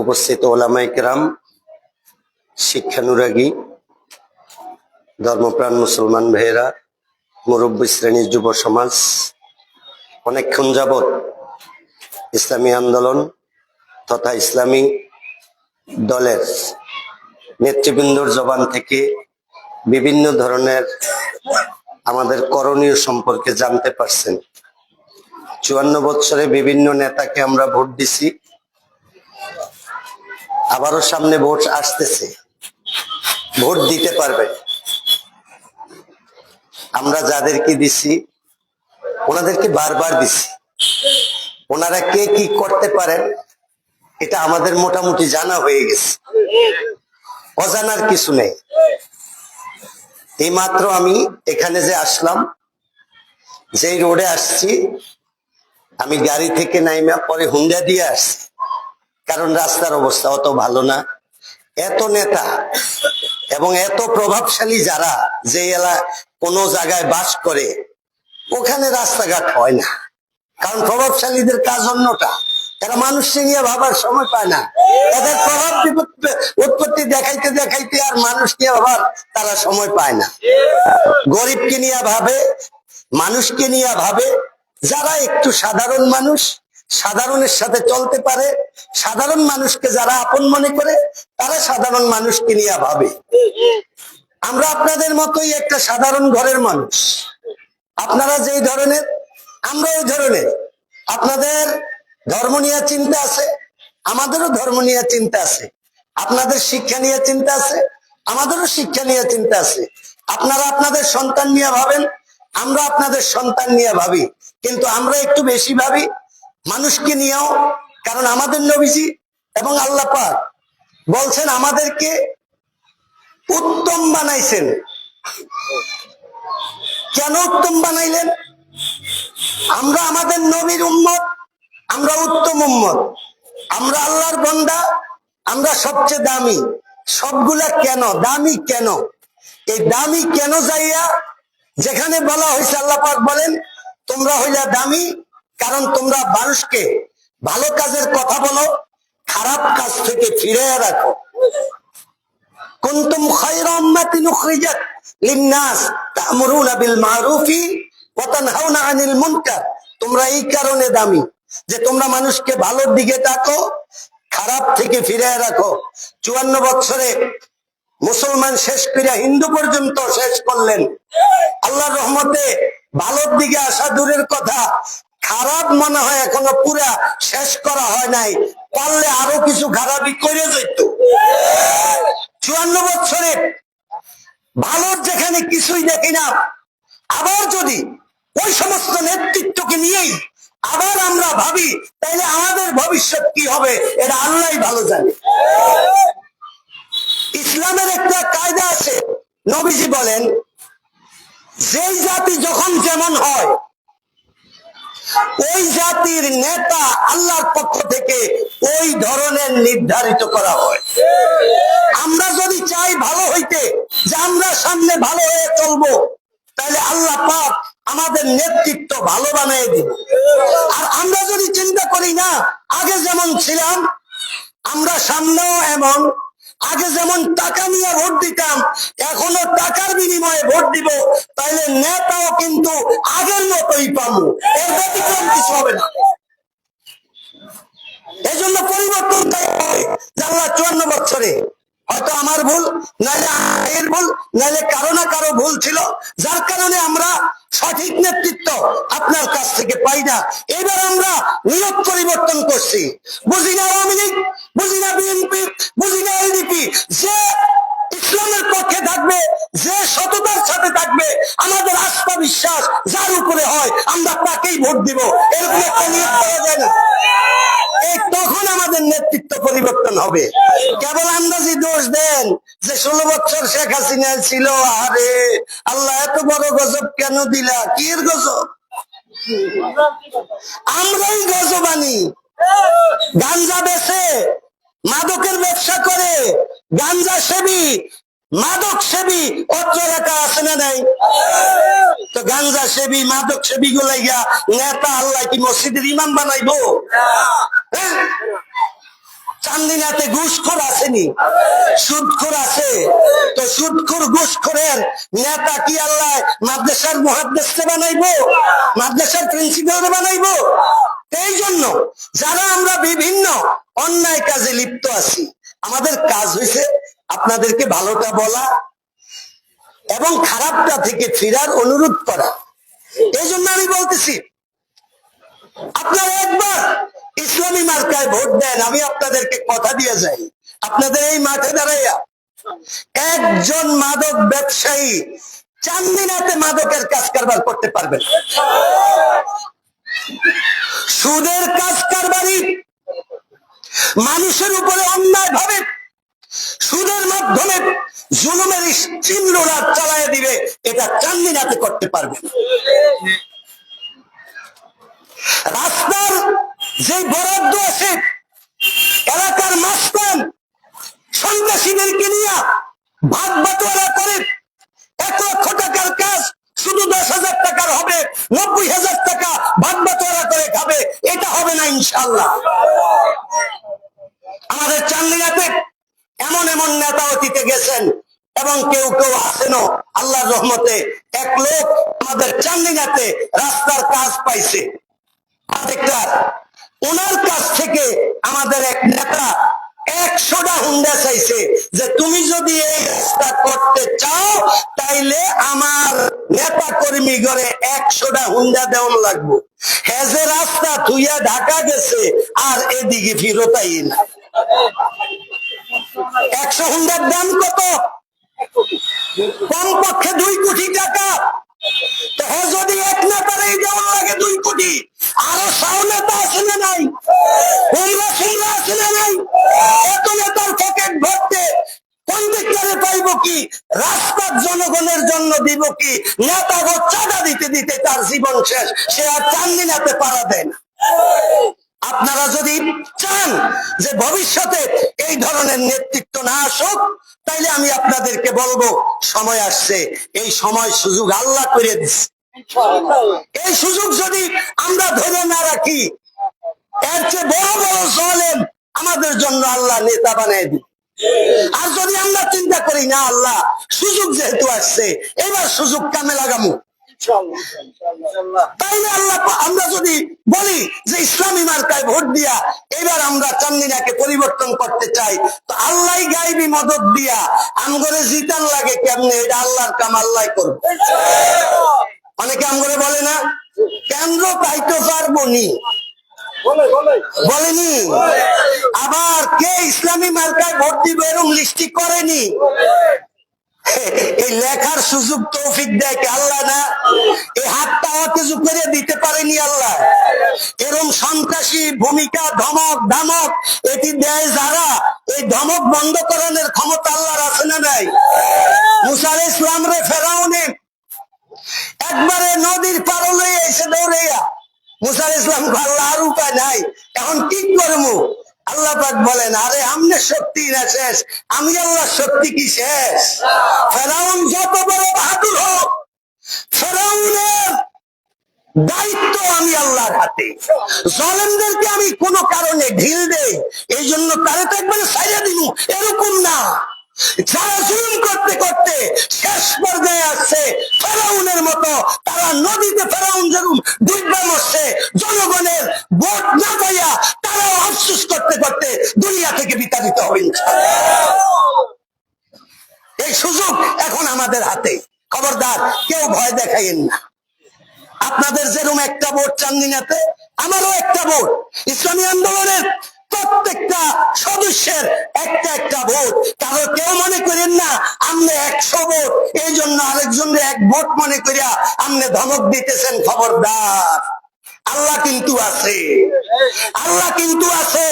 উপস্থিত ওলামাইকেরাম শিক্ষানুরাগী, ধর্মপ্রাণ মুসলমান ভাইয়েরা, মুরব্বী শ্রেণির যুব সমাজ, অনেকক্ষণ যাবৎ ইসলামী আন্দোলন তথা ইসলামী দলের নেতৃবৃন্দর জবান থেকে বিভিন্ন ধরনের আমাদের করণীয় সম্পর্কে জানতে পারছেন। চুয়ান্ন বছরে বিভিন্ন নেতাকে আমরা ভোট দিছি। আবারও সামনে ভোট আসতেছে। ভোট দিতে পারবেন আমরা যাদেরকে দিছি, ওনাদেরকে বারবার দিছি। ওনারা কে কি করতে পারেন, এটা আমাদের মোটামুটি জানা হয়ে গেছে। অজানার কিছু নেই। এইমাত্র আমি এখানে যে আসলাম, যেই রোডে আসছি, আমি গাড়ি থেকে নাইমা পরে হুন্ডা দিয়ে আসছি। কারণ রাস্তার অবস্থা অত ভালো না। এত নেতা এবং এত প্রভাবশালী যারা যে এলা কোন জায়গায় বাস করে, ওখানে রাস্তাঘাট হয় না। কারণ প্রভাবশালীদের কাজ অন্যটা। তারা মানুষকে নিয়ে ভাবার সময় পায় না। তাদের প্রভাব উৎপত্তি দেখাইতে দেখাইতে আর মানুষ নিয়ে ভাবার তারা সময় পায় না। গরিবকে নিয়ে ভাবে, মানুষকে নিয়ে ভাবে, যারা একটু সাধারণ মানুষ সাধারণের সাথে চলতে পারে, সাধারণ মানুষকে যারা আপন মনে করে, তারা সাধারণ মানুষকে নিয়ে ভাবে। আমরা আপনাদের মতোই একটা সাধারণ ঘরের মানুষ। আপনারা যেই ধরনের, আমরা ওই ধরনের। আপনাদের ধর্ম নিয়ে চিন্তা আছে, আমাদেরও ধর্ম নিয়ে চিন্তা আছে। আপনাদের শিক্ষা নিয়ে চিন্তা আছে, আমাদেরও শিক্ষা নিয়ে চিন্তা আছে। আপনারা আপনাদের সন্তান নিয়ে ভাবেন, আমরা আপনাদের সন্তান নিয়ে ভাবি। কিন্তু আমরা একটু বেশি ভাবি মানুষকে নিয়েও, কারণ আমাদের নবীজি এবং আল্লাহ পাক বলছেন, আমাদেরকে উত্তম বানাইছেন। কেন উত্তম বানাইলেন? আমরা আমাদের নবীর উম্মত, আমরা উত্তম উম্মত। আমরা আল্লাহর বন্দা, আমরা সবচেয়ে দামি। সবগুলা কেন? দামি কেন? এই দামি কেন যাইয়া, যেখানে বলা হয়েছে, আল্লাহ পাক বলেন, তোমরা হইলা দামি কারণ তোমরা মানুষকে ভালো কাজের কথা বলো, খারাপ কাজ থেকে ফিরে রাখো। ভালোর দিকে তাকো, খারাপ থেকে রাখো। চুয়ান্ন বছরে মুসলমান শেষ করে হিন্দু পর্যন্ত শেষ করলেন। আল্লাহ রহমতে ভালোর দিকে আসা দূরের কথা খারাপ মনে হয়, এখনও পুরা শেষ করা হয় নাই। পারলে আরও কিছু খারাপই করে যেত চুয়ান্ন বছরে ভালোর যেখানে কিছুই দেখি না, আবার যদি ওই সমস্ত নেতৃত্বকে নিয়েই আবার আমরা ভাবি তাইলে আমাদের ভবিষ্যৎ কি হবে, এটা আল্লাহ ভালো জানে। ইসলামের একটা কায়দা আছে, নবীজি বলেন, যেই জাতি যখন যেমন হয় ওই জাতির নেতা আল্লাহর পক্ষ থেকে ওই ধরনের নির্ধারিত করা হয়। আমরা যদি চাই ভালো হইতে, যে আমরা সামনে ভালো হয়ে চলবো, তাহলে আল্লাহ পাক আমাদের নেতৃত্ব ভালো বানিয়ে দিব। আর আমরা যদি চিন্তা করি না, আগে যেমন ছিলাম, আমরা সামনেও এমন, আগে যেমন টাকা নিয়ে ভোট দিতাম, এখনও টাকার বিনিময়ে ভোট দিব তাইলে কিন্তু আগের মতোই পাবো। এর ব্যতিক্রম কিছু হবে না। এই জন্য পরিবর্তন আল্লাহ চুয়ান্ন বছরে হয়তো আমার ভুল নাহলে এর ভুল নাহলে কারও না কারও ভুল ছিল। যার কারণে আমরা সঠিক নেতৃত্ব আপনার কাছ থেকে পাই না। এবার আমরা নিয়োগ পরিবর্তন করছি। বুঝি না আওয়ামী লীগ, বুঝি না বিএনপি, বুঝি না এলডিপি, যে ইসলামের পক্ষে থাকবে, যে সততার সাথে থাকবে, আমাদের আস্থা বিশ্বাস যার উপরে হয়, আমরা তাকেই ভোট দিব। এরকম একটা নিয়োগ করা যায় না। তখন আমাদের নেতৃত্ব পরিবর্তন হবে। কেবল আন্দাজি দোষ দেন যে ষোলো বছর শেখ হাসিনা ছিল। আরে, আল্লাহ এত বড় গজব কেন দিলা? কি গজব? আমরাই গজব আনি গাঞ্জা বেছে মাদকের ব্যবসা করে, গাঞ্জা সেবী মাদক সেবী, অত্র আছে না নাই? তো গাঞ্জা সেবী, মাদক সেবী গুলাই গিয়া নেতা আল্লাহ কি মসজিদের ইমাম বানাইবো? হ্যাঁ? চান্দিনাতে ঘুষখোর আসেনি। সুদখোর আছে। তো সুদখোর ঘুষখোরের নেতা কি আল্লাহ মাদ্রাসার মহাদ্দেশে বানাইবো? মাদ্রাসার প্রিন্সিপাল বানাইবো? এই জন্য যারা আমরা বিভিন্ন অন্যায় কাজে লিপ্ত আছি, আমাদের কাজ হয়েছে আপনাদেরকে ভালোটা বলা এবং খারাপটা থেকে ফেরার অনুরোধ করা। এই জন্য আমি বলতেছি, আপনারা একবার ইসলামী মার্কায় ভোট দেন, আমি আপনাদেরকে কথা দিয়ে যাই। আপনাদের এই মাঠে দাঁড়াইয়া একজন মাদক ব্যবসায়ী চান্দিনাতে মাদকের কাজ কারবার করতে পারবেন সুদের কাজ কারবারি মানুষের উপরে অন্যায় ভাবে সুদের মাধ্যমে জুলুমের স্টিম রোলার চালায় দিবে, এটা চান্দিনাতে করতে পারবে রাস্তার যে বরাদ্দ আছে, এলাকার মাস্তান সন্ত্রাসীদেরকে নিয়ে ভাগ বাটোয়ারা করে এক লক্ষ টাকার কাজ শুধু দশ হাজার টাকার হবে, নব্বই হাজার টাকা ভাগ বাটোয়ারা করে খাবে, এটা হবে না ইনশাল্লাহ আমাদের চান্দিনাতে এমন এমন নেতা অতীতে গেছেন এবং কেউ কেউ আসেনও আল্লাহর রহমতে। এক লোক আমাদের চান্দিনাতে রাস্তার কাজ পাইছে। ওনার কাছ থেকে আমাদের এক নেতা একশোটা হুন্ডা চাইছে যে তুমি যদি এই রাস্তা করতে চাও, তাইলে আমার নেতা কর্মী ঘরে একশোটা হুন্ডা দেওয়ান লাগবো। যে রাস্তা থুইয়া ঢাকা গেছে, আর এদিকে ফিরতাই না। একশো হুন্ডার দাম কত? কমপক্ষে দুই কোটি টাকা। তো যদি এক নেতার এই দেওয়ার লাগে দুই কোটি, আরও সাও নেতা আছে না নাই? সুমরা আছে না নাই? এত নেতার পকেট ভরতে কন্ট্রাক্টরে পাইব কি? রাস্তার জনগণের জন্য দিব কি? নেতাগর চাঁদা দিতে দিতে তার জীবন শেষ। সে আর চান্দিনাতে পারা দেয় না। আপনারা যদি চান যে ভবিষ্যতে এই ধরনের নেতৃত্ব না আসুক, তাইলে আমি আপনাদেরকে বলব, সময় আসছে। এই সময় সুযোগ আল্লাহ করে দিচ্ছে এই সুযোগ যদি আমরা ধরে না রাখি, এর চেয়ে বড় বড় জলেম আমাদের জন্য আল্লাহ নেতা বানিয়ে দিবে। আর যদি আমরা চিন্তা করি, না আল্লাহ, সুযোগ যেহেতু আসছে, এবার সুযোগ কামে লাগামু। তাইলে আল্লাহ আমরা যদি বলি যে ইসলামী মার্কায় ভোট দিয়া এবার আমরা চান্দিনাকে পরিবর্তন করতে চাই, তো আল্লাহ গাইবি মদত দিয়া আমগরে জিতান লাগে কেমনে? এটা আল্লাহর কাম আল্লাহ করবে। অনেকে আমগরে বলে না, কেন্দ্র পাইতে পারব নি। বলেনি। আবার কে ইসলামী মার্কায় ভোট দিবে এরকম লিস্টি করেনি? এই লেখার সুযোগ তৌফিক দেয় কে আল্লাহ না? এই হাতটা অকেজু করে দিতে পারেনি আল্লাহ। এরম সন্ত্রাসী ভূমিকা, ধমক, ধামক, এটি দেয় যারা? এই ধমক বন্ধ করানোর ক্ষমতা আল্লাহর আছে না নাই? মুসার ইসলাম রে ফেরাউনে একবারে নদীর পার লইয়া এসে দৌড়াইয়া মুসার ইসলাম আল্লাহ আর উপায় নাই। এখন কি করব? আল্লাহ পাক বলেন, আরে, আমনে শক্তি না শেষ। আমি আল্লাহ শক্তি কি শেষ? ফেরাউন যত বড় বাহাদুর হোক, ফেরাউনের দায়িত্ব আমি আল্লাহর হাতে। জলেমদেরকে আমি কোনো কারণে ঢিল দেই, এই জন্য তারে তো একবারে সাইয়া দিব, এরকম না। যারা করতে করতে শেষ পর্যায়ে আসছে, ফেরাউনের মতো তারা নদীতে ফেরাউন যেরকম ডুববা মরছে, জনগণের ভোট না পাইয়া করতে দুনিয়া থেকে বিতাড়িত হবে এই সুযোগ এখন আমাদের হাতে। খবরদার, কেউ ভয় দেখাইয়েন না। আপনাদের যেরকম একটা ভোট চান্দিনাতে আমারও একটা ভোট ইসলামী আন্দোলনের প্রত্যেকটা সদস্যের একটা একটা ভোট কারও কেউ মনে করেন না আপনি একশো ভোট এই জন্য আরেকজনের এক ভোট মনে করিয়া আপনি ধমক দিতেছেন খবরদার। আল্লাহ কিন্তু আছে। আল্লাহ কিন্তু আছে।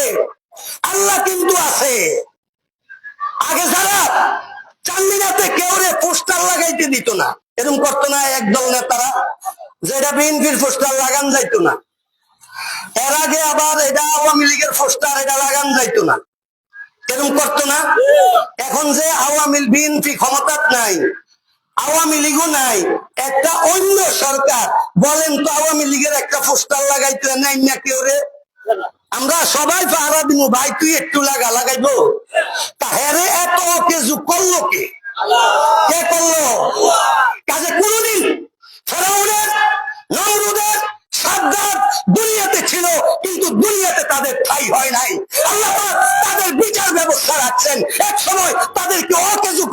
আল্লাহ কিন্তু আছে। আগে যারা চান্দিনাতে কেউ রে পোস্টার লাগাইতে দিত না এরকম করতো না একদল নেতারা, যেটা বিএনপির পোস্টার লাগান যাইতো না। এর আগে আবার এটা আওয়ামী লীগের পোস্টার, এটা লাগান যাইতো না। এরকম করতো না। এখন যে আওয়ামী বিএনপি ক্ষমতার নাই, আওয়ামী লীগও নাই, একটা অন্য সরকার, বলেন তো আওয়ামী লীগের একটা পোস্টার লাগাইতে নাই না কেউ রে? আমরা সবাই পাহারা দিব ভাই, তুই একটু লাগা, লাগাইবো। তাহেরে এত কেজু করল কে? কে করল? কাজে কোনদিন দুনিয়াতে ছিল, কিন্তু দুনিয়াতে তাদের ঠাই হয় নাই। তাদের বিচার ব্যবস্থা রাখছেন। এক সময়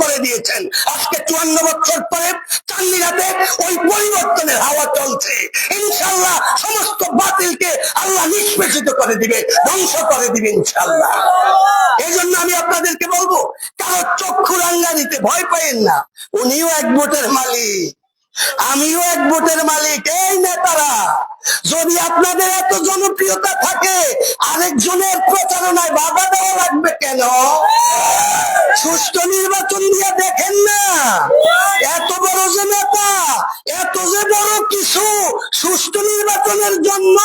করে দিয়েছেন। আজকে পরে ওই পরিবর্তনের চলছে। ইনশাল্লাহ সমস্ত বাতিলকে আল্লাহ নিষ্পেষিত করে দিবে ধ্বংস করে দিবে ইনশাল্লাহ এই জন্য আমি আপনাদেরকে বলব কারও চক্ষু রাঙ্গানিতে ভয় পাইয়েন না উনিও এক ভোটের মালিক। আমিও এক ভোটের মালিক, এই নেতারা। যদি আপনাদের এত জনপ্রিয়তা থাকে, আরেকজনের প্রচারণায় বাধা দেওয়া লাগবে কেন? সুষ্ঠু নির্বাচন দিয়ে দেখেন না। এত বড় যে নেতা, এত যে বড় কিছু সুষ্ঠু নির্বাচনের জন্য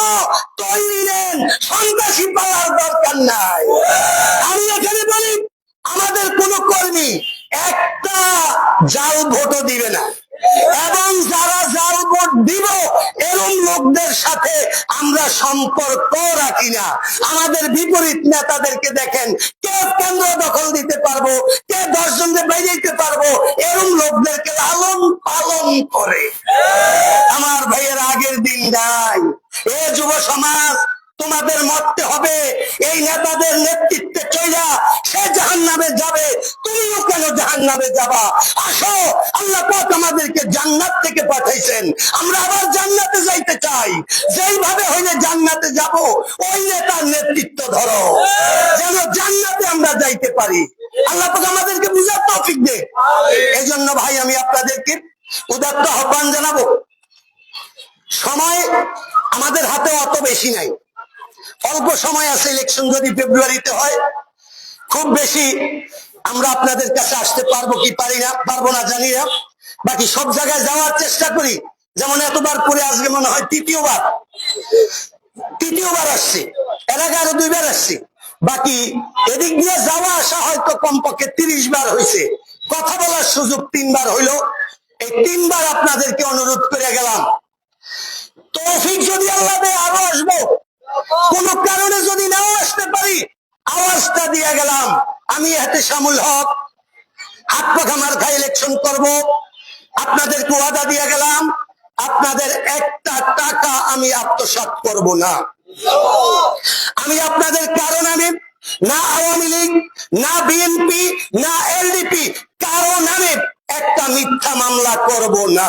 তৈরি নেন, সন্ত্রাসী পাওয়ার দরকার নাই। আমি এখানে বলি, আমাদের কোন কর্মী একটা জাল ভোটও দিবে না। এবং যারা জাল ভোট দিব, এরম লোকদের সাথে আমরা সম্পর্ক রাখি না। আমাদের বিপরীত নেতাদেরকে দেখেন, কে কেন্দ্র দখল দিতে পারব, কে দশজনকে বেরিয়ে পারব, এরম লোকদেরকে লালন পালন করে। আমার ভাইয়ের আগের দিন নাই। এ যুব সমাজ, তোমাদের মরতে হবে। এই নেতাদের নেতৃত্বে চইলা সে জাহান নামে যাবে। জাহান নামে যাবা। আসো আল্লাহ পাক আমাদেরকে জান্নাত থেকে পাঠাইছেন। আমরা আবার জান্নাতে যাইতে চাই। যেইভাবে হইলে জান্নাতে যাব ওই নেতার নেতৃত্ব ধরো। যেন জান্নাতে আমরা যাইতে পারি। আল্লাহ পাক আমাদেরকে বুঝার তৌফিক দে। এই জন্য ভাই আমি আপনাদেরকে উদাত্ত আহ্বান জানাব। সময় আমাদের হাতে অত বেশি নাই। অল্প সময় আছে ইলেকশন যদি ফেব্রুয়ারিতে হয় খুব বেশি আমরা আপনাদের কাছে আসতে পারব কি পারি না, পারব না, জানি না। বাকি সব জায়গায় যাওয়ার চেষ্টা করি। যেমন এতবার করে আজকে মনে হয় তৃতীয়বার। তৃতীয়বার আসছে। এর আগে আরও দুইবার আসছে। বাকি এদিক দিয়ে যাওয়া আসা হয়তো কমপক্ষে তিরিশ বার হয়েছে। কথা বলার সুযোগ তিনবার হইল। এই তিনবার আপনাদেরকে অনুরোধ করে গেলাম। তৌফিক যদি আল্লাহ আরও আসব। কোন কারণে যদি নাও আসতে পারি, আওয়াজটা দিয়ে গেলাম। আমি হাতে শামুল হক। হাত পাখা মার্কা ইলেকশন করব। আপনাদের ওয়াদা দিয়ে গেলাম, আপনাদের একটা টাকা আমি আত্মসাত করব না। আমি আপনাদের কারণ আমি, না আওয়ামী লীগ, না বিএনপি, না এলডিপি কারও নামে একটা মিথ্যা মামলা করব না।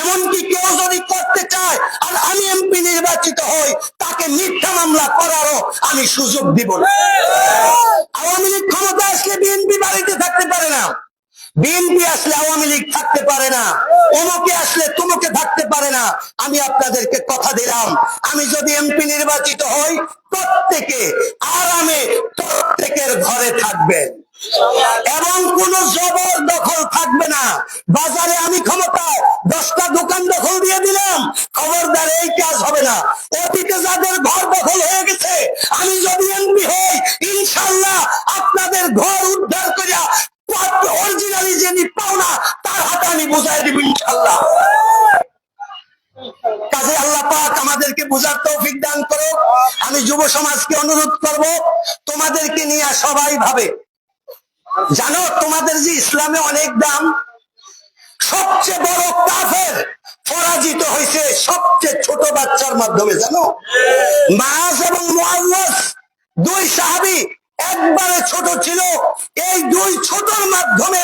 এমনকি কেউ যদি করতে চায় আর আমি এমপি নির্বাচিত হই, তাকে মিথ্যা মামলা করারও আমি সুযোগ দিব না। আওয়ামী লীগ ক্ষমতা আসলে বিএনপি বাড়িতে থাকতে পারে না। বিএনপি আসলে আওয়ামী লীগ থাকতে পারে না। অমুকে আসলে তুমুকে থাকতে পারে না। আমি আপনাদেরকে কথা দিলাম, আমি যদি এমপি নির্বাচিত হই, প্রত্যেকে আরামে প্রত্যেকের ঘরে থাকবেন। এবং কোন জবর দখল থাকবে না। বাজারে আমি ক্ষমতায়, দশটা দোকান দখল দিয়ে দিলাম, খবরদার এই কাজ হবে না। অতীতে যাদের ঘর দখল হয়ে গেছে, আমি যদি এমপি হই ইনশাল্লাহ আপনাদের ঘর উদ্ধার করিয়া অরিজিনালি তার হাতে আমি বুঝাই দিব ইনশাল্লাহ কাজে আল্লাহ পাক আমাদেরকে বুঝার তৌফিক দান করো আমি যুব সমাজকে অনুরোধ করব, তোমাদেরকে নিয়ে সবাই ভাবে। জানো তোমাদের যে ইসলামে অনেক দাম, সবচেয়ে বড় কাফের পরাজিত হয়েছে সবচেয়ে ছোট বাচ্চার মাধ্যমে, জানো? মাস এবং মুআওয়াজ দুই সাহাবী একবারে ছোট ছিল। এই দুই ছোটর মাধ্যমে,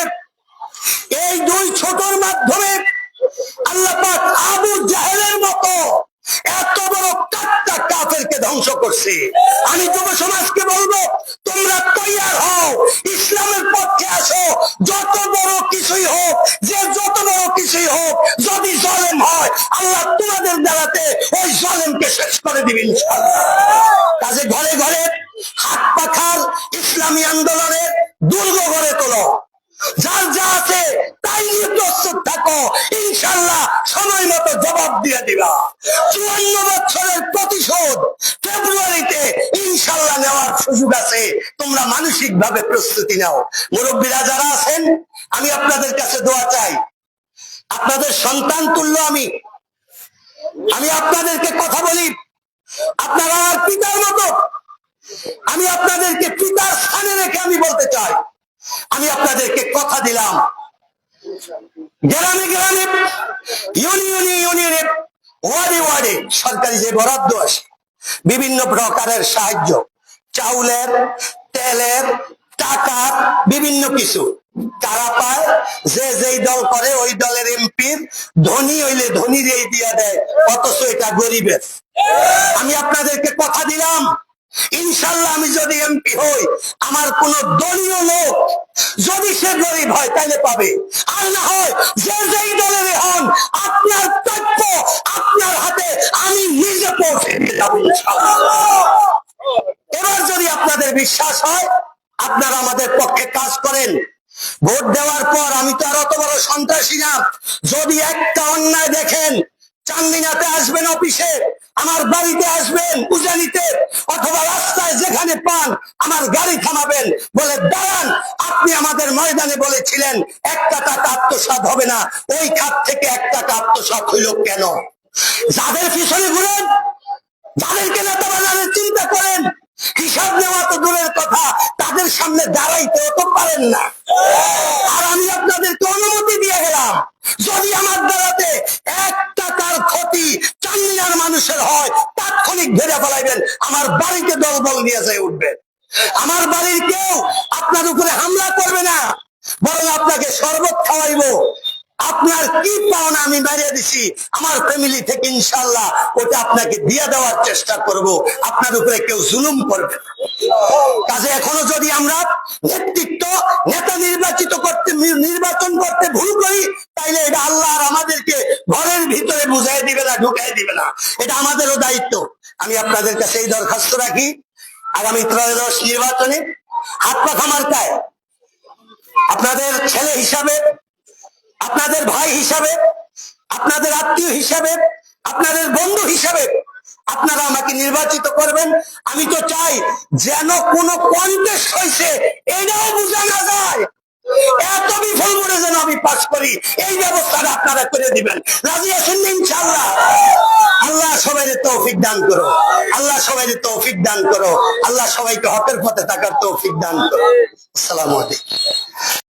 এই দুই ছোটর মাধ্যমে আল্লাহ পাক আবু জাহেলের মতো এত বড় কাটটা কাফেরকে ধ্বংস করছে। আমি যুব সমাজকে বলব, তোমরা তৈয়ার হও। জলেমকে শেষ করে দিবেন কাজে ঘরে ঘরে হাত পাখার ইসলামী আন্দোলনের দুর্গ গড়ে তোলো। যার যা আছে তাই নিয়ে প্রস্তুত থাকো। ইনশাল্লাহ সময় মতো জবাব দিয়ে দিবা। চুয়ান্ন বছরের প্রতিশোধ ফেব্রুয়ারিতে ইনশাল্লাহ নেওয়ার সুযোগ আছে। তোমরা মানসিক ভাবে প্রস্তুতি নাও। মুরব্বীরা যারা আছেন, আমি আপনাদের কাছে দোয়া চাই। আপনাদের সন্তান তুল্য আমি। আমি আপনাদেরকে কথা বলি। আপনারা আমার পিতার মতো। আমি আপনাদেরকে পিতার স্থানে রেখে আমি বলতে চাই। আমি আপনাদেরকে কথা দিলাম। গ্রামে গ্রামে, ইউনিয়নে ইউনিয়নে, ওয়ার্ডে ওয়ার্ডে সরকারি যে বরাদ্দ আসে বিভিন্ন প্রকারের সাহায্য, চাউলের, তেলের, টাকার, বিভিন্ন কিছু। তারা পায়, যে যেই দল করে ওই দলের এমপির ধনী হইলে ধনী দিয়ে দিয়া দেয়, অথচ এটা গরিবের। আমি আপনাদেরকে কথা দিলাম, ইনশাল্লাহ আমি যদি এমপি হই, আমার কোন দলীয় লোক যদি সে গরিব হয় তাহলে পাবে। আর না হয় যে যেই দলের হন, আপনার তথ্য আপনার হাতে, আমি নিজে পৌঁছে এবার যদি আপনাদের বিশ্বাস হয়, আপনারা আমাদের পক্ষে কাজ করেন। ভোট দেওয়ার পর আমি তো আর অত বড় সন্ত্রাসী না। যদি একটা অন্যায় দেখেন, চান্দিনাতে আসবেন অফিসে, আমার বাড়িতে আসবেন উজানিতে অথবা রাস্তায় যেখানে পান, আমার গাড়ি থামাবেন, বলে দাঁড়ান, আপনি আমাদের ময়দানে বলেছিলেন একটা টাকা আত্মসাত হবে না। ওই খাত থেকে এক টাকা আত্মসাত হইল কেন? যাদের পিছনে ঘুরেন, যাদেরকে নেতা বানানোর চিন্তা করেন হিসাব নেওয়া তো দূরের কথা, তাদের সামনে দাঁড়াইতেও তো পারেন না। আর আমি আপনাদেরকে অনুমতি দিয়ে গেলাম, যদি আমার দ্বারাতে এক টাকার ক্ষতি চান্দিনার মানুষের হয়, তাৎক্ষণিক ধরে ফেলাইবেন, আমার বাড়িতে দলবল নিয়ে যায় উঠবেন আমার বাড়ির কেউ আপনার উপরে হামলা করবে না, বরং আপনাকে শরবত খাওয়াইবো। আপনার কি পাওনা আমি বাড়িয়ে দিছি? আমার ফ্যামিলি থেকে ইনশাল্লাহ ওটা আপনাকে দিয়ে দেওয়ার চেষ্টা করব। আপনার উপরে কেউ জুলুম করবে কাজে এখনও যদি আমরা নেতৃত্ব, নেতা নির্বাচিত করতে নির্বাচন করতে ভুল করি, তাইলে এটা আল্লাহ আর আমাদেরকে ঘরের ভিতরে বুঝাই দিবে না, ঢুকাই দিবে না। এটা আমাদেরও দায়িত্ব। আমি আপনাদের কাছে এই দরখাস্ত রাখি। আগামী ত্রয়োদশ নির্বাচনে হাত পাখা মার্কায় আপনাদের ছেলে হিসাবে আপনাদের ভাই হিসাবে, আপনাদের আত্মীয় হিসাবে, আপনাদের বন্ধু হিসাবে আপনারা আমাকে নির্বাচিত করবেন। আমি তো চাই যেন কোনো কন্টেস্ট হয়েছে এটাও বোঝা না যায়। এত বিফল করে যেন আমি পাস করি, এই ব্যবস্থাটা আপনারা করে দিবেন। রাজি আছেন ইনশাল্লাহ আল্লাহ সবাই তৌফিক দান করো। আল্লাহ সবাই তৌফিক দান করো। আল্লাহ সবাইকে হকের পথে থাকার তৌফিক দান করো। আসসালামু আলাইকুম।